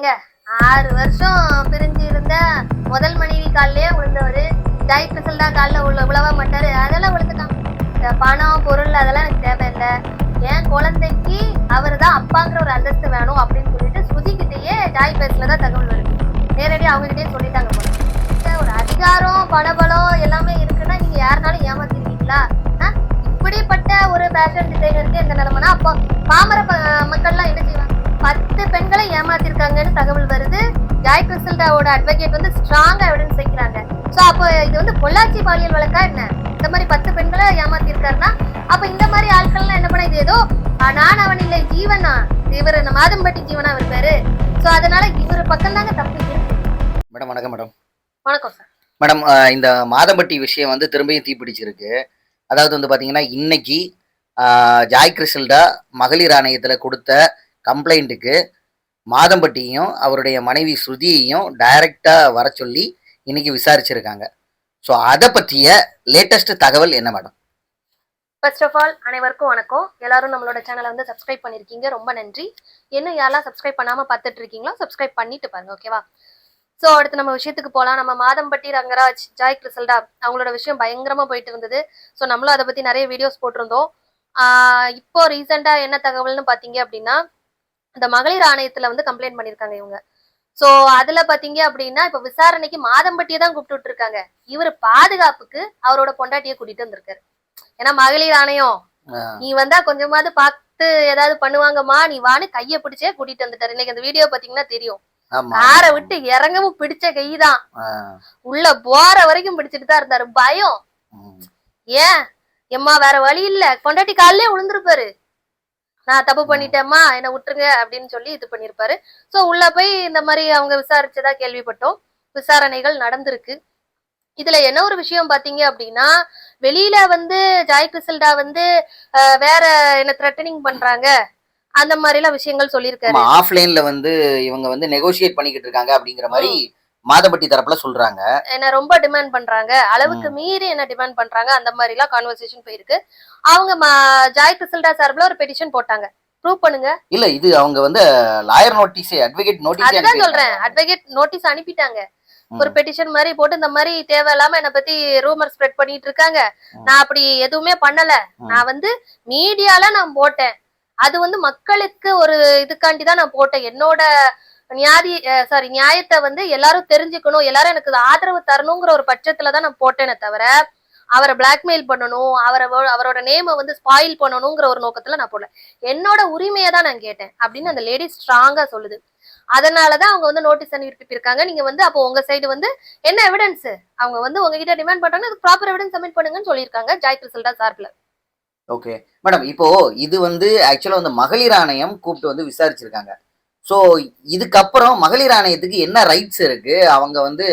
ஏங்க ஆறு வருஷம் பிரிஞ்சு இருந்த முதல் மனைவி காலிலே விழுந்தவர். ஜாய் பிசல் தான் காலில் உள்ள உழவ மாட்டாரு. அதெல்லாம் விழுந்துட்டான் இந்த பணம் பொருள் அதெல்லாம் எனக்கு தேவையில்லை. என் குழந்தைக்கு அவர் தான் அப்பாங்கிற ஒரு அந்தஸ்து வேணும் அப்படின்னு சொல்லிட்டு சுதிக்கிட்டேயே ஜாய் பேஸ்ல தான் தகவல் வருது. நேரடியாக அவங்ககிட்டயே சொல்லிட்டாங்க போல. ஒரு அதிகாரம் பணபலம் எல்லாமே இருக்குன்னா நீங்க யாருனாலும் ஏமாத்திருக்கீங்களா இப்படிப்பட்ட ஒரு ஃபேஷன் டிசைனருக்கு இந்த நிலைமைனா அப்போ பாமர பெண்களை ஏமாத்திருக்காங்கன்னு தகவல் வருது. ஜாய் கிறிஸ்டல்டாவோட அட்வொகேட் வந்து ஸ்ட்ராங்கா எவிடன்ஸ் வைக்கிறாங்க. ஸோ அப்போ இது வந்து பொள்ளாச்சி பாலியல் வழக்கா என்ன? இந்த மாதிரி பத்து பெண்களை ஏமாத்திருக்காருன்னா அப்ப இந்த மாதிரி ஆட்கள்லாம் என்ன பண்ண இது ஏதோ நான் அவன் இல்லை ஜீவனா? இவர் இந்த மாதம்பட்டி ஜீவனா அவர் பேரு ஸோ அதனால இவர் பக்கம் தாங்க தப்பு மேடம் வணக்கம் மேடம். வணக்கம் சார். மேடம் இந்த மாதம்பட்டி விஷயம் வந்து திரும்பியும் தீப்பிடிச்சிருக்கு. அதாவது வந்து பார்த்தீங்கன்னா இன்னைக்கு ஜாய் கிறிஸ்டல்டா மகளிர் ஆணையத்தில் கொடுத்த கம்ப்ளைண்ட்டுக்கு மாதம்பட்டியையும் அவருடைய மனைவி ஸ்ருதியையும் டைரக்டாக வர சொல்லி இன்னைக்கு விசாரிச்சிருக்காங்க. ஸோ அதை பற்றிய லேட்டஸ்ட் தகவல் என்ன மேடம் ஃபர்ஸ்ட் ஆஃப் ஆல் அனைவருக்கும் வணக்கம். எல்லாரும் நம்மளோட சேனலை வந்து சப்ஸ்கிரைப் பண்ணியிருக்கீங்க ரொம்ப நன்றி. இன்னும் யாரெல்லாம் சப்ஸ்கிரைப் பண்ணாமல் பார்த்துட்டு இருக்கீங்களோ சப்ஸ்கிரைப் பண்ணிட்டு பாருங்க ஓகேவா ஸோ அடுத்து நம்ம விஷயத்துக்கு போகலாம் நம்ம மாதம்பட்டி ரங்கராஜ் ஜாய் கிறிசல்டா அவங்களோட விஷயம் பயங்கரமாக போயிட்டு இருந்தது. ஸோ நம்மளும் அதை பற்றி நிறைய வீடியோஸ் போட்டிருந்தோம். இப்போ ரீசெண்டாக என்ன தகவல்னு பார்த்தீங்க அப்படின்னா இந்த மகளிர் ஆணையத்துல வந்து கம்ப்ளைண்ட் பண்ணியிருக்காங்க இவங்க. ஸோ அதுல பாத்தீங்க அப்படின்னா இப்போ விசாரணைக்கு மாதம்பட்டியை தான் கூப்பிட்டு இருக்காங்க இவர் பாதுகாப்புக்கு அவரோட பொண்டாட்டியை கூட்டிட்டு வந்திருக்காரு. ஏன்னா மகளிர் ஆணையம் நீ வந்தா கொஞ்சமாவது பார்த்து ஏதாவது பண்ணுவாங்கம்மா நீ வான்னு கைய பிடிச்சே கூட்டிட்டு வந்துட்டாரு. இன்னைக்கு அந்த வீடியோ பாத்தீங்கன்னா தெரியும். காரை விட்டு இறங்கவும் பிடிச்ச கைதான். உள்ள போற வரைக்கும் பிடிச்சிட்டு தான் இருந்தாரு. பயம். ஏன்? எம்மா வேற வழி இல்ல. பொண்டாட்டி காலிலே விழுந்திருப்பாரு. நான் தப்பு பண்ணிட்டேம்மா என்னை விட்டுருங்க அப்படின்னு சொல்லி இது பண்ணிருப்பாரு சோ உள்ள போய் இந்த மாதிரி அவங்க விசாரிச்சதா கேள்விப்பட்டோம். விசாரணைகள் நடந்திருக்கு. இதுல என்ன ஒரு விஷயம் பாத்தீங்க அப்படின்னா வெளியில வந்து ஜாய் கிறிசல்டா வந்து வேற என்ன த்ரெட்டனிங் பண்றாங்க? அந்த மாதிரி எல்லாம் விஷயங்கள் சொல்லியிருக்காரு. ஆஃப்லைன்ல வந்து இவங்க வந்து நெகோஷியேட் பண்ணிக்கிட்டு இருக்காங்க அப்படிங்கிற மாதிரி மாதம்பட்டி தரப்புல சொல்றாங்க. என்ன ரொம்ப டிமாண்ட் பண்றாங்க. அளவுக்கு மீறி என்ன டிமாண்ட் பண்றாங்க. அந்த மாதிரி எல்லாம் கான்வர்சேஷன் போயிருக்கு. அவங்க ஜாய் கிறிசல்டா சார்பில் ஒரு பெட்டிஷன் போட்டாங்க. ப்ரூவ் பண்ணுங்க. இல்ல இது அவங்க வந்து லாயர் நோட்டீஸ் அட்வொகேட் நோட்டீஸ் அதுதான் சொல்றேன். அட்வொகேட் நோட்டீஸ் அனுப்பிட்டாங்க. ஒரு பெட்டிஷன் மாதிரி போட்டு இந்த மாதிரி தேவையில்லாம என்னை பத்தி ரூமர் ஸ்ப்ரெட் பண்ணிட்டு இருக்காங்க. நான் அப்படி எதுவுமே பண்ணல. நான் வந்து மீடியால நான் போட்டேன். அது வந்து மக்களுக்கு ஒரு இதுக்காண்டி தான் நான் போட்டேன். என்னோட நியாதி சாரி நியாயத்தை வந்து எல்லாரும் தெரிஞ்சுக்கணும் எல்லாரும் எனக்கு ஆதரவு தரணுங்கிற ஒரு பட்சத்துல தான் நான் போட்டேனே தவிர அவரை பிளாக்மெயில் பண்ணணும் அவரை அவரோட நேமை வந்து ஸ்பாயில் பண்ணணுங்கிற ஒரு நோக்கத்துல நான் போடல. என்னோட உரிமையை தான் நான் கேட்டேன் அப்படின்னு அந்த லேடி ஸ்ட்ராங்கா சொல்லுது. அதனாலதான் அவங்க வந்து நோட்டீஸ் அனுப்பியிருக்காங்க நீங்க வந்து அப்போ உங்க சைடு வந்து என்ன எவிடன்ஸ் அவங்க வந்து உங்ககிட்ட டிமாண்ட் பண்றாங்க. அதுக்கு ப்ராப்பர் எவிடன்ஸ் சப்மிட் பண்ணுங்கன்னு சொல்லியிருக்காங்க ஜாய் கிறிசல்டா சார்பில். ஓகே மேடம் இப்போ இது வந்து ஆக்சுவலா வந்து மகளிர் ஆணையம் கூப்பிட்டு வந்து விசாரிச்சிருக்காங்க. ஸோ இதுக்கப்புறம் மகளிர் ஆணையத்துக்கு என்ன ரைட்ஸ் இருக்கு? அவங்க வந்து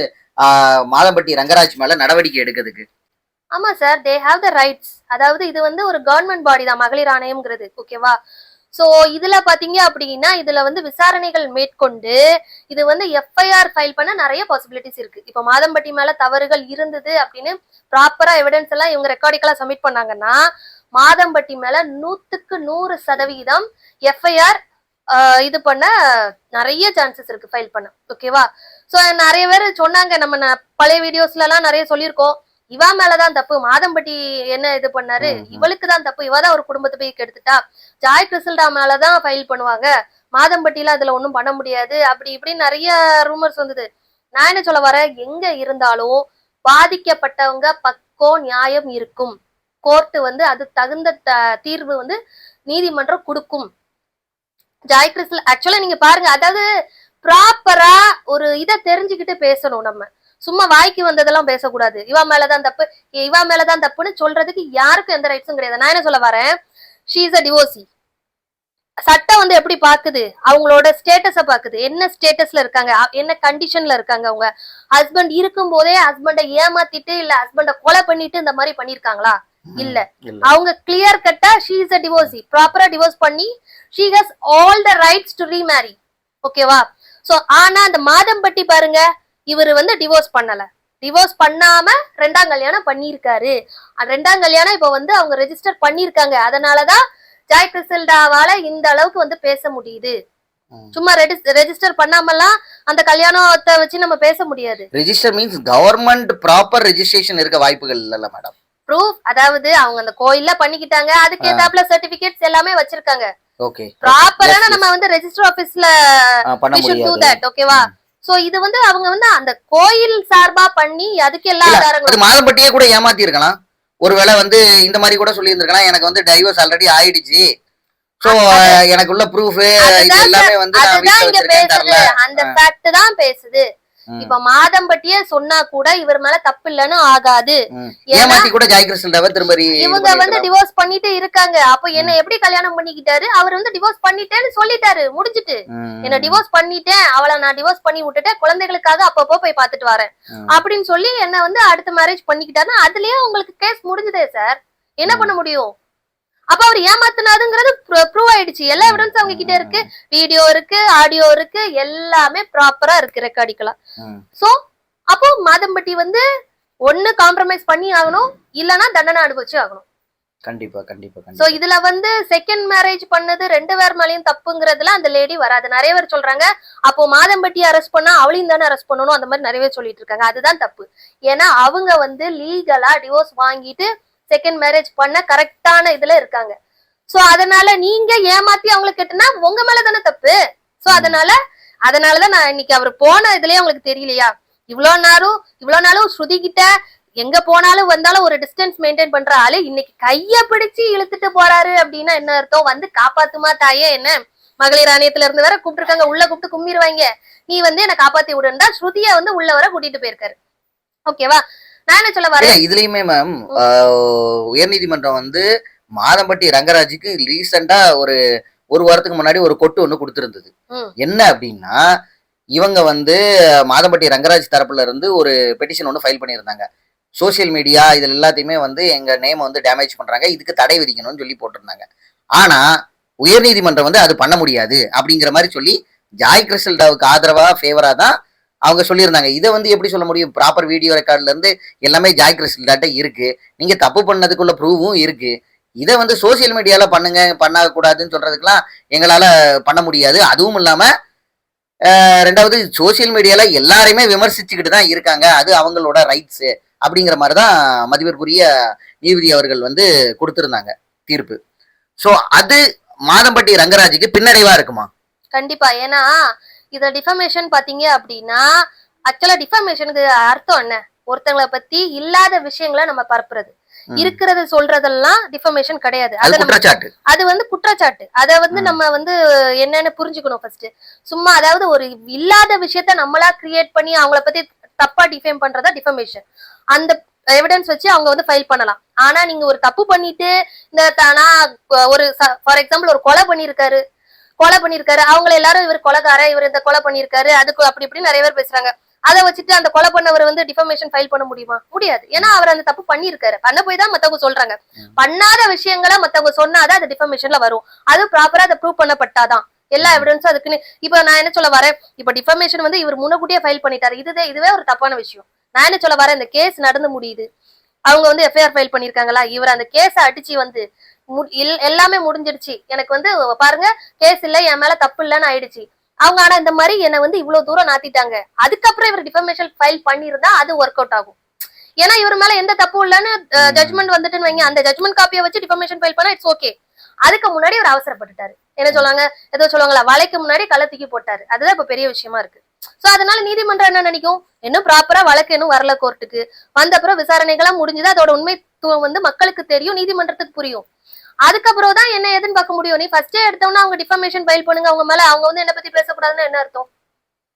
மாதம்பட்டி ரங்கராஜ் மேல நடவடிக்கை எடுக்கிறதுக்கு. ஆமா sir they have the rights அதாவது இது வந்து ஒரு கவர்மெண்ட் பாடி தான் மகளிர் ஆணையம்ங்கிறது ஓகேவா ஸோ இதுல பாத்தீங்க அப்படின்னா இதுல வந்து விசாரணைகள் மேற்கொண்டு இது வந்து எஃப்ஐஆர் ஃபைல் பண்ண நிறைய பாசிபிலிட்டிஸ் இருக்கு. இப்போ மாதம்பட்டி மேல தவறுகள் இருந்தது அப்படின்னு ப்ராப்பரா எவிடன்ஸ் எல்லாம் இவங்க ரெக்கார்டிக்கெல்லாம் சப்மிட் பண்ணாங்கன்னா மாதம்பட்டி மேல நூத்துக்கு நூறு சதவீதம் எஃப்ஐஆர் இது பண்ண நிறைய சான்சஸ் இருக்கு ஃபைல் பண்ண. ஓகேவா சோ நிறைய பேர் சொன்னாங்க நம்ம பழைய வீடியோஸ்ல எல்லாம் நிறைய சொல்லியிருக்கோம். இவா மேலதான் தப்பு. மாதம்பட்டி என்ன இது பண்ணாரு. இவளுக்கு தான் தப்பு. இவ தான் ஒரு குடும்பத்தை போய் கெடுத்துட்டா. ஜாய் கிறிசல்டா மேலதான் ஃபைல் பண்ணுவாங்க. மாதம்பட்டியில அதுல ஒண்ணும் பண்ண முடியாது. அப்படி இப்படின்னு நிறைய ரூமர்ஸ் வந்தது. நான் என்ன சொல்ல வரேன்? எங்க இருந்தாலும் பாதிக்கப்பட்டவங்க பக்கம் நியாயம் இருக்கும். கோர்ட்டு வந்து அது தகுந்த தீர்வு வந்து நீதிமன்றம் கொடுக்கும். ஜாய் கிறிஸ்டல் ஆக்சுவலா நீங்க பாருங்க அதாவது ப்ராப்பரா ஒரு இதை தெரிஞ்சுக்கிட்டு பேசணும் நம்ம. சும்மா வாய்க்கு வந்ததெல்லாம் பேசக்கூடாது. இவா மேலதான் தப்பு இவா மேலதான் தப்புன்னு சொல்றதுக்கு யாருக்கும் எந்த ரைட்ஸும் கிடையாது. நான் என்ன சொல்ல வரேன்? ஷீஸ் அ டிவோசி சட்டம் வந்து எப்படி பாக்குது அவங்களோட ஸ்டேட்டஸ பாக்குது என்ன ஸ்டேட்டஸ்ல இருக்காங்க? அ- என்ன கண்டிஷன்ல இருக்காங்க அவங்க? ஹஸ்பண்ட் இருக்கும் போதே ஹஸ்பண்டை ஏமாத்திட்டு இல்ல ஹஸ்பண்டை கொலை பண்ணிட்டு இந்த மாதிரி பண்ணிருக்காங்களா இல்ல. அவங்க கிளியர் கட்டா ஷீ இஸ் அ டிவோர்சி ப்ராப்பரா டிவோர்ஸ் பண்ணி she has all the rights to remarry ஓகேவா சோ ஆனா அந்த மாதம்பட்டி பாருங்க இவர் வந்து டிவோர்ஸ் பண்ணல. டிவோர்ஸ் பண்ணாம ரெண்டாம் கல்யாணம் பண்ணியிருக்காரு. அந்த ரெண்டாம் கல்யாணம் இப்ப வந்து அவங்க ரெஜிஸ்டர் பண்ணியிருக்காங்க. அதனாலதான் ஜாய் கிறிசல்டாவால இந்த அளவுக்கு வந்து பேச முடியுது. சும்மா ரெஜிஸ்டர் பண்ணாமலாம் அந்த கல்யாணத்தை வச்சு நம்ம பேச முடியாது. Register means government proper registration இருக்க வாய்ப்புகள் இல்லைல்ல மேடம் ப்ரூஃப் அதாவது அவங்க அந்த கோயில்ல பண்ணிக்கிட்டாங்க. அதுக்கு ஏத்தாப்புல சர்டிபிகேட்ஸ் எல்லாமே வச்சிருக்காங்க. ஓகே ப்ராப்பரான. நம்ம வந்து ரெஜிஸ்டர் ஆபீஸ்ல முடியாது. that ஓகேவா சோ இது வந்து அவங்க வந்து அந்த கோயில் சார்பா பண்ணி அதுக்கு எல்லா ஆதாரங்களும் அது மாதம்பட்டியே கூட ஏமாத்தி இருக்கலாம் ஒருவேளை வந்து இந்த மாதிரி கூட சொல்லி இருந்திருக்கலாம் எனக்கு வந்து டைவர்ஸ் ஆல்ரெடி ஆயிடுச்சு. சோ எனக்குள்ள ப்ரூஃப் இது எல்லாமே வந்து நான் வச்சிருக்கேன் தரல. அந்த ஃபேக்ட் தான் பேசுது. இப்ப மாதம்பட்டியே சொன்னா கூட இவர் மேல தப்பு இல்லைன்னு ஆகாது இவங்க வந்து. டிவோர்ஸ் பண்ணிட்டு இருக்காங்க. அப்ப என்ன எப்படி கல்யாணம் பண்ணிக்கிட்டாரு? அவர் வந்து டிவோர்ஸ் பண்ணிட்டேன்னு சொல்லிட்டாரு. முடிஞ்சிட்டு. என்ன டிவோர்ஸ் பண்ணிட்டேன். அவளை நான் டிவோர்ஸ் பண்ணி விட்டுட்டேன். குழந்தைகளுக்காக அப்பப்போ போய் பார்த்துட்டு வரேன். அப்படின்னு சொல்லி என்ன வந்து அடுத்த மேரேஜ் பண்ணிக்கிட்டாருன்னா அதுலயே உங்களுக்கு கேஸ் முடிஞ்சதே சார் என்ன பண்ண முடியும்? அப்ப அவர் ஏமாத்தினாதுங்கிறது ப்ரூவ் ஆயிடுச்சு. எல்லா எவிடன்ஸ் அவங்க கிட்ட இருக்கு. வீடியோ இருக்கு ஆடியோ இருக்கு எல்லாமே ப்ராப்பரா இருக்கு ரெக்கார்டிக்கலாம். சோ அப்போ மாதம்பட்டி வந்து ஒண்ணு காம்ப்ரமைஸ் பண்ணி ஆகணும் இல்லனா தண்டனை அனுபவிச்சு ஆகணும். கண்டிப்பா கண்டிப்பா சோ இதுல வந்து செகண்ட் மேரேஜ் பண்ணது ரெண்டு பேர் மேலயும் தப்புங்கிறதுல அந்த லேடி வராது. நிறைய பேர் சொல்றாங்க அப்போ மாதம்பட்டி அரெஸ்ட் பண்ணா அவளையும் தானே அரெஸ்ட் பண்ணணும் அந்த மாதிரி நிறைய பேர் சொல்லிட்டு இருக்காங்க. அதுதான் தப்பு. ஏன்னா அவங்க வந்து லீகலா டிவோர்ஸ் வாங்கிட்டு செகண்ட் மேரேஜ் பண்ண கரெக்டான இதுல இருக்காங்க. சோ அதனால நீங்க ஏமாத்தி அவங்களுக்கு கெட்டுனா உங்க மேல தானே தப்பு. சோ அதனால அதனாலதான் நான் இன்னைக்கு அவர் போன இதுலயே உங்களுக்கு தெரியலையா? இவ்வளவு நேரம் இவ்வளவு நாளும் ஸ்ருதி கிட்ட எங்க போனாலும் வந்தாலும் ஒரு டிஸ்டன்ஸ் மெயின்டைன் பண்ற ஆளு இன்னைக்கு கைய பிடிச்சு இழுத்துட்டு போறாரு அப்படின்னா என்ன அர்த்தம்? வந்து காப்பாத்துமா தாயே என்ன? மகளிர் ஆணையத்துல இருந்து வேற கூப்பிட்டுருக்காங்க உள்ள கூப்பிட்டு கும்பிடுவாங்க. நீ வந்து என்ன காப்பாத்தி விடுன்றா ஸ்ருதிய வந்து உள்ள வர கூட்டிட்டு போயிருக்காரு. ஓகேவா நான் சொல்ல வரேன்? இதுலயுமே மேம் உயர்நீதிமன்றம் வந்து மாதம்பட்டி ரங்கராஜுக்கு ரீசெண்டா ஒரு ஒரு வாரத்துக்கு முன்னாடி ஒரு கொட்டு ஒண்ணு கொடுத்திருந்தது. என்ன அப்படின்னா இவங்க வந்து மாதம்பட்டி ரங்கராஜ் தரப்புல இருந்து ஒரு பெட்டிஷன் ஒன்று ஃபைல் பண்ணியிருந்தாங்க. சோஷியல் மீடியா இதுல எல்லாத்தையுமே வந்து எங்க நேம் வந்து டேமேஜ் பண்றாங்க. இதுக்கு தடை விதிக்கணும்னு சொல்லி போட்டிருந்தாங்க. ஆனா உயர்நீதிமன்றம் வந்து அது பண்ண முடியாது அப்படிங்கிற மாதிரி சொல்லி ஜாய் கிறிஸ்டல்டாவுக்கு ஆதரவா ஃபேவரா தான் அவங்க சொல்லியிருந்தாங்க. இதை வந்து எப்படி சொல்ல முடியும்? ப்ராப்பர் வீடியோ ரெக்கார்ட்ல இருந்து எல்லாமே ஜாய் கிறிஸ்டல்டாட்ட இருக்கு. நீங்க தப்பு பண்ணதுக்குள்ள ப்ரூவும் இருக்கு. இதை வந்து சோஷியல் மீடியால பண்ணுங்க பண்ணக்கூடாதுன்னு சொல்றதுக்கெல்லாம் எங்களால பண்ண முடியாது. அதுவும் இல்லாம ரெண்டாவது சோஷியல் மீடியால எல்லாரையுமே விமர்சிச்சுக்கிட்டு தான் இருக்காங்க. அது அவங்களோட ரைட்ஸ் அப்படிங்கிற மாதிரி தான் மதிப்பிற்குரிய நீதிபதி அவர்கள் வந்து கொடுத்திருந்தாங்க தீர்ப்பு. ஸோ அது மாதம்பட்டி ரங்கராஜுக்கு பின்னடைவா இருக்குமா? கண்டிப்பா. ஏன்னா இத டிஃபமேஷன் பாத்தீங்க அப்படின்னா ஆக்சுவலா டிஃபமேஷனுக்கு அர்த்தம் என்ன? ஒருத்தங்களை பத்தி இல்லாத விஷயங்களை நம்ம பரப்புறது. இருக்கிறது சொல்றதெல்லாம் டிஃபமேஷன் கிடையாது. அது வந்து குற்றச்சாட்டு. அத வந்து. நம்ம வந்து என்னன்னு புரிஞ்சுக்கணும் ஃபர்ஸ்ட் சும்மா அதாவது ஒரு இல்லாத விஷயத்த நம்மளா கிரியேட் பண்ணி அவங்கள பத்தி தப்பா டிஃபேம் பண்றதா டிஃபமேஷன் அந்த எவிடன்ஸ் வச்சு அவங்க வந்து ஃபைல் பண்ணலாம். ஆனா நீங்க ஒரு தப்பு பண்ணிட்டு இந்த தானா ஒரு ஃபார் எக்ஸாம்பிள் ஒரு கொலை பண்ணிருக்காரு கொலை பண்ணிருக்காரு அவங்கள எல்லாரும் இவர் கொலைக்கார இவர் இந்த கொலை பண்ணிருக்காரு அதுக்கு அப்படி இப்படி நிறைய பேர் பேசுறாங்க. அதை வச்சுட்டு அந்த கொலை பண்ணவர் வந்து டிஃபர்மேஷன் ஃபைல் பண்ண முடியுமா? முடியாது. ஏன்னா அவர் அந்த தப்பு பண்ணிருக்காரு பண்ண போய் தான் மத்தவங்க சொல்றாங்க. பண்ணாத விஷயங்களை மத்தவங்க சொன்னாதான் அது டிஃபர்மேஷன்ல வரும். அது ப்ராப்பரா அதை ப்ரூவ் பண்ணப்பட்டாதான். எல்லா எவிடன்ஸும் அதுக்குன்னு. இப்ப நான் என்ன சொல்ல வரேன்? இப்ப டிஃபர்மேஷன் வந்து இவர் முன்னக்கூட்டியே ஃபைல் பண்ணிட்டாரு. இதுவே இதுவே ஒரு தப்பான விஷயம். நான் என்ன சொல்ல வரேன்? இந்த கேஸ் நடந்து முடியுது. அவங்க வந்து எஃப்ஐஆர் ஃபைல் பண்ணிருக்காங்களா இவர் அந்த கேஸை அடிச்சு வந்து எல்லாமே முடிஞ்சிடுச்சு. எனக்கு வந்து பாருங்க கேஸ் இல்ல என் மேல தப்பு இல்லைன்னு ஆயிடுச்சு. அவங்க ஆனா இந்த மாதிரி என்னை வந்து இவ்வளவு தூரம் நாத்திட்டாங்க. அதுக்கப்புறம் இவர் டிஃபமேஷன் ஃபைல் பண்ணியிருந்தா அது ஒர்க் அவுட் ஆகும். ஏன்னா இவர் மேல எந்த தப்பும் இல்லைன்னு ஜட்மெண்ட் வந்துட்டுன்னு வைங்க. அந்த ஜட்மெண்ட் காப்பியை வச்சு டிஃபமேஷன் ஃபைல் பண்ணா இட்ஸ் ஓகே அதுக்கு முன்னாடி அவர் அவசரப்பட்டுட்டாரு. என்ன சொல்லுவாங்க? ஏதோ சொல்லுவாங்களா வலைக்கு முன்னாடி கள்ள தூக்கி போட்டாரு. அதுதான் இப்ப பெரிய விஷயமா இருக்கு. சோ அதனால நீதிமன்றம் என்ன நினைக்கும்? இன்னும் ப்ராப்பரா வழக்கு இன்னும் வரல கோர்ட்டுக்கு வந்த அப்புறம் விசாரணைகள்லாம் முடிஞ்சது. அதோட உண்மைத்துவம் வந்து மக்களுக்கு தெரியும் நீதிமன்றத்துக்கு புரியும். அதுக்கப்புறம் தான் என்ன ஏதுன்னு பார்க்க முடியும்? நீ ஃபர்ஸ்டே எடுத்தோம்னா அவங்க டிஃபமேஷன் ஃபைல் பண்ணுங்க. அவங்க மேல அவங்க வந்து என்ன பத்தி பேசக்கூடாதுன்னு என்ன அர்த்தம்.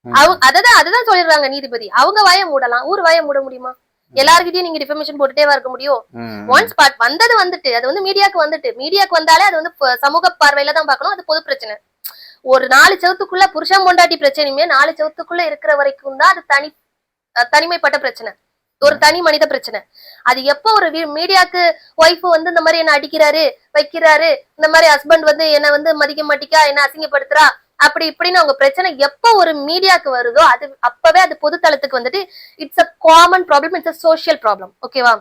அவங்க அததான் அதுதான் சொல்லிடுறாங்க நீதிபதி. அவங்க வாயை மூடலாம். ஊர் வாயை மூட முடியுமா? எல்லார்கிட்டயும் நீங்க டிஃபமேஷன் போட்டுட்டே இருக்க முடியும். ஒன்ஸ் பார்ட் வந்தது வந்துட்டு அது வந்து மீடியாக்கு வந்துட்டு மீடியாக்கு வந்தாலே அது வந்து சமூக பார்வையில தான் பார்க்கணும். அது பொது பிரச்சனை. ஒரு நாலு செவத்துக்குள்ள புருஷன் பொண்டாட்டி பிரச்சனையுமே நாலு செவத்துக்குள்ள இருக்கிற வரைக்கும் தான் அது தனி தனிமைப்பட்ட பிரச்சனை. ஒரு தனி மனித பிரச்சனை. அது எப்போ ஒரு மீடியாக்கு ஒய்ஃப் வந்து இந்த மாதிரி என்ன அடிக்கிறாரு வைக்கிறாரு இந்த மாதிரி ஹஸ்பண்ட் வந்து என்ன வந்து மதிக்க மாட்டிக்கா என்ன அசிங்கப்படுத்துறா அப்படி இப்படின்னு அவங்க பிரச்சனை எப்போ ஒரு மீடியாக்கு வருதோ அது அப்பவே அது பொதுத்தளத்துக்கு வந்துட்டு it's a common problem it's a social problem ஓகேவா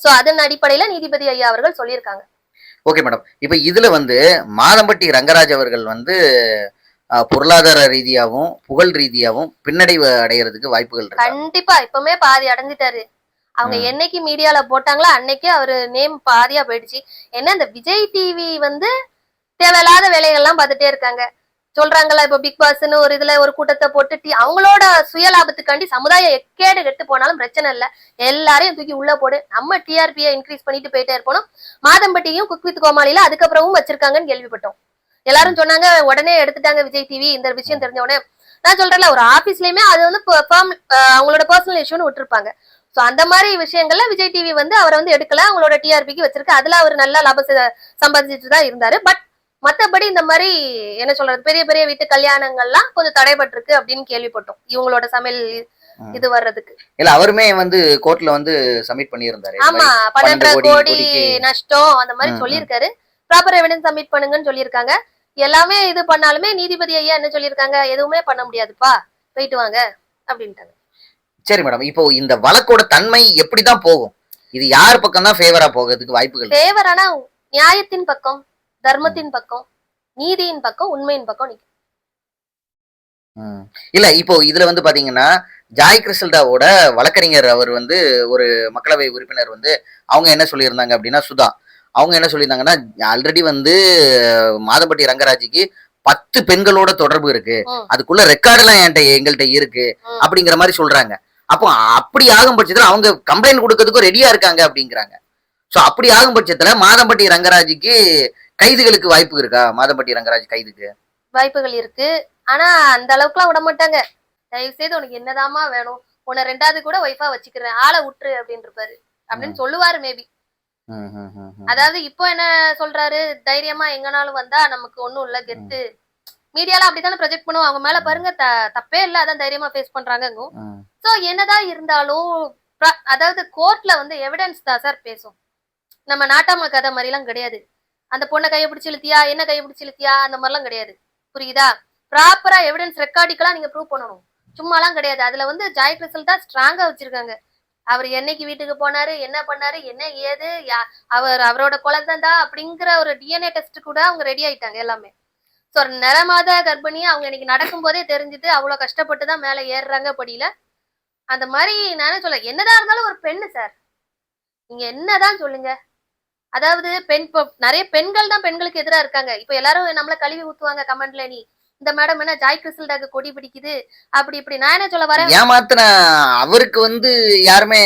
சோ அதன் அடிப்படையில நீதிபதி ஐயா அவர்கள் சொல்லியிருக்காங்க. ஓகே மேடம் இப்போ இதுல வந்து மாதம்பட்டி ரங்கராஜ் அவர்கள் வந்து பொருளாதார ரீதியாகவும் புகழ் ரீதியாகவும் பின்னடைவு அடைகிறதுக்கு வாய்ப்புகள் இருக்கு? கண்டிப்பா இப்பவுமே பாதி அடைஞ்சிட்டாரு. அவங்க. என்னைக்கு மீடியால போட்டாங்களோ அன்னைக்கே அவரு நேம் பாதியா போயிடுச்சு. என்ன இந்த விஜய் டிவி வந்து தேவையில்லாத வேலைகள்லாம் பார்த்துட்டே இருக்காங்க. சொல்றாங்கல்ல இப்ப பிக் பாஸ்னு ஒரு இதுல ஒரு கூட்டத்தை போட்டு டி- அவங்களோட சுயலாபத்துக்காண்டி சமுதாயம் எக்கேடு கெட்டு போனாலும் பிரச்சனை இல்ல. எல்லாரையும் தூக்கி உள்ள போடு. நம்ம டிஆர்பியை இன்க்ரீஸ் பண்ணிட்டு போயிட்டே இருக்கணும் மாதம்பட்டியும் குக் வித் கோமாளியில அதுக்கப்புறமும் வச்சிருக்காங்கன்னு கேள்விப்பட்டோம். எல்லாரும் சொன்னாங்க உடனே எடுத்துட்டாங்க விஜய் டிவி இந்த விஷயம் தெரிஞ்ச உடனே நான் சொல்றேன்ல ஒரு ஆபீஸ்லயுமே அது வந்து அவங்களோட பர்சனல் இஷ்யூன்னு விட்டுருப்பாங்க. சோ அந்த மாதிரி விஷயங்கள்ல விஜய் டிவி வந்து அவரை வந்து எடுக்கல. அவங்களோட டிஆர்பிக்கு வச்சிருக்கு. அதுல அவர் நல்ல லாபம் சம்பாதிச்சுட்டு தான் இருந்தாரு. பட் மத்தபடி இந்த மாதிரி என்ன சொல்றது பெரிய பெரிய வீட்டு கல்யாணங்கள்லாம் கொஞ்சம் தடைபட்டிருக்கு அப்படின்னு கேள்விப்பட்டோம். இவங்களோட சமையல். இது வர்றதுக்கு. இல்ல அவருமே வந்து கோர்ட்ல வந்து சப்மிட் பண்ணியிருந்தாரு. ஆமா பன்னெண்டரை கோடி. நஷ்டம் அந்த மாதிரி. சொல்லியிருக்காரு. ப்ராப்பர் எவிடன்ஸ் சப்மிட் பண்ணுங்கன்னு சொல்லியிருக்காங்க. எல்லாமே இது பண்ணாலுமே நீதிபதி ஐயா என்ன சொல்லியிருக்காங்க? எதுவுமே பண்ண முடியாதுப்பா. போயிட்டு வாங்க. அப்படின்ட்டாங்க. சரி மேடம் இப்போ இந்த வழக்கோட தன்மை எப்படிதான் போகும்? இது யார் பக்கம் தான் ஃபேவரா போகிறதுக்கு வாய்ப்புகள்? ஃபேவரானா நியாயத்தின் பக்கம் தர்மத்தின் பக்கம் நீதியின் பக்கம் உண்மையின் பக்கம் நிக்கும். ம். இல்ல இப்போ இதுல வந்து பாத்தீங்கன்னா ஜாய் கிறிஸ்டல்டாவோட வழக்கறிஞர் அவர் வந்து ஒரு மக்களவை உறுப்பினர் வந்து அவங்க என்ன சொல்லியிருந்தாங்க அப்படின்னா சுதா அவங்க என்ன சொல்லியிருந்தாங்கன்னா ஆல்ரெடி வந்து மாதம்பட்டி ரங்கராஜுக்கு பத்து பெண்களோட தொடர்பு இருக்கு. அதுக்குள்ள ரெக்கார்டு எல்லாம் என்கிட்ட எங்கள்கிட்ட இருக்கு. அப்படிங்கிற மாதிரி சொல்றாங்க. அப்போ அப்படி ஆகும் பட்சத்துல அவங்க கம்ப்ளைண்ட் கொடுக்கறதுக்கும் ரெடியா இருக்காங்க அப்படிங்கிறாங்க. சோ அப்படி ஆகும் பட்சத்துல மாதம்பட்டி ரங்கராஜுக்கு கைதுகளுக்கு வாய்ப்பு இருக்கா? மாதம்பட்டி ரங்கராஜ் கைதுக்கு? வாய்ப்புகள் இருக்கு. ஆனா அந்த அளவுக்குலாம் விட மாட்டாங்க. தயவு செய்து உனக்கு என்னதாம்மா வேணும்? உன்னை ரெண்டாவது கூட ஒய்ஃபா வச்சுக்கிறேன். ஆளை விட்டுரு அப்படின்னு இருப்பாரு அப்படின்னு சொல்லுவாரு மேபி. அதாவது இப்போ என்ன சொல்றாரு? தைரியமா எங்கனாலும் வந்தா நமக்கு ஒண்ணும் இல்ல கெத்து. மீடியால அப்படித்தானே ப்ரொஜெக்ட் பண்ணுவோம். அவங்க மேல பாருங்க தப்பே இல்ல. அதான் தைரியமா ஃபேஸ் பண்றாங்க. சோ என்னதான் இருந்தாலும் அதாவது கோர்ட்ல வந்து எவிடன்ஸ் தான் சார் பேசும். நம்ம நாட்டாம கதை மாதிரிலாம் கிடையாது. அந்த பொண்ணை கையை பிடிச்சி இழுத்தியா? என்ன கையை பிடிச்சி இழுத்தியா? அந்த மாதிரிலாம் கிடையாது. புரியுதா? ப்ராப்பரா எவிடன்ஸ் ரெக்கார்டிக்கெல்லாம் நீங்க ப்ரூவ் பண்ணணும். சும்மாலாம் கிடையாது. அதுல வந்து ஜாய் கிறிஸ்டல் தான் ஸ்ட்ராங்கா வச்சிருக்காங்க. அவர் என்னைக்கு வீட்டுக்கு போனாரு என்ன பண்ணாரு என்ன ஏது யா- அவர் அவரோட குழந்தை அப்படிங்கிற ஒரு டிஎன்ஏ டெஸ்ட் கூட அவங்க ரெடி ஆயிட்டாங்க எல்லாமே. ஸோ நிறமாத கர்ப்பிணி அவங்க இன்னைக்கு நடக்கும்போதே தெரிஞ்சுட்டு அவ்வளோ கஷ்டப்பட்டு தான் மேலே ஏறுறாங்க படியில. அந்த மாதிரி நானே சொல்ல என்னதான் இருந்தாலும் ஒரு பெண்ணு சார் நீங்க என்னதான் சொல்லுங்க. அதாவது பெண் நிறைய பெண்கள் தான் பெண்களுக்கு எதிராக இருக்காங்க. இப்போ எல்லாரும் நம்மள கழுவி ஊத்துவாங்க கமெண்ட்ல நீ. இந்த மேடம் என்ன ஜாய் கிறிஸ்டல்டாக்கு கொடி பிடிக்குது. அப்படி இப்படி நான் என்ன சொல்ல வரேன்? ஏமாத்தின அவருக்கு வந்து யாருமே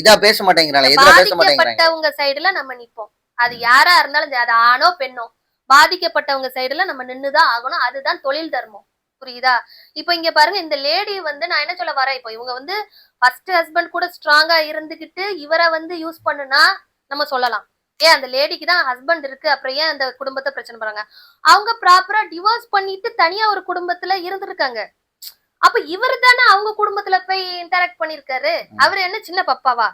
இதா பேச மாட்டேங்கிறாங்க எதிரா பேச மாட்டேங்கிறாங்க. பாதிக்கப்பட்டவங்க சைடுல நம்ம நிப்போம். அது யாரா இருந்தாலும் அது ஆணோ பெண்ணோ பாதிக்கப்பட்டவங்க சைடுல நம்ம நின்னுதான் ஆகணும். அதுதான் தொழில் தர்மம். புரியுதா? இப்போ இங்க பாருங்க இந்த லேடி வந்து நான் என்ன சொல்ல வரேன் இப்போ இவங்க வந்து ஃபர்ஸ்ட் ஹஸ்பண்ட் கூட ஸ்ட்ராங்கா இருந்துகிட்டு இவரை வந்து யூஸ் பண்ணுனா நம்ம சொல்லலாம். ஏன் அந்த லேடிக்கு தான் ஹஸ்பண்ட் இருக்கு அப்புறம் ஏன் அந்த குடும்பத்தை பிரச்சனை பண்றாங்க? அவங்க ப்ராப்பரா டிவோர்ஸ் பண்ணிட்டு தனியா ஒரு குடும்பத்துல இருந்திருக்காங்க. அப்ப இவர் தானே அவங்க குடும்பத்துல போய் இன்டராக்ட் பண்ணிருக்காரு? அவர் என்ன சின்ன பப்பாவா?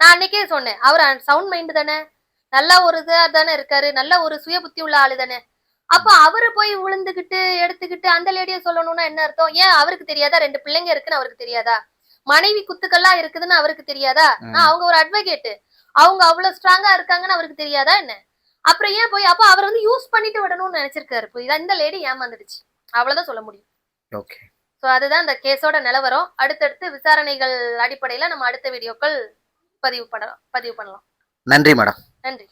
நான் அன்னைக்கே சொன்னேன் அவர் சவுண்ட் மைண்ட் தானே? நல்ல ஒரு இதா தானே இருக்காரு நல்ல ஒரு சுய புத்தி உள்ள ஆளு தானே? அப்ப அவரு போய் விழுந்துகிட்டு எடுத்துக்கிட்டு அந்த லேடிய சொல்லணும்னா என்ன அர்த்தம்? ஏன் அவருக்கு தெரியாதா? ரெண்டு பிள்ளைங்க இருக்குன்னு அவருக்கு தெரியாதா? மனைவி குத்துக்கள்லாம் இருக்குதுன்னு அவருக்கு தெரியாதா. நான் அவங்க ஒரு அட்வொகேட் அவங்க அவ்வளவு ஸ்ட்ராங்கா இருக்காங்கன்னு அவருக்கு தெரியாதா என்ன? அப்புறம் ஏன் போய் அப்ப அவர் வந்து யூஸ் பண்ணிட்டு விடணும்னு நினைச்சிருக்காரு. புரியுதா இந்த லேடி ஏமாந்துடுச்சு. அவ்வளவுதான் சொல்ல முடியும். ஓகே ஸோ அதுதான் இந்த கேஸோட நிலவரம் அடுத்தடுத்து விசாரணைகள் அடிப்படையில நம்ம அடுத்த வீடியோக்கள் பதிவு பண்ணலாம் பதிவு பண்ணலாம். நன்றி மேடம். நன்றி.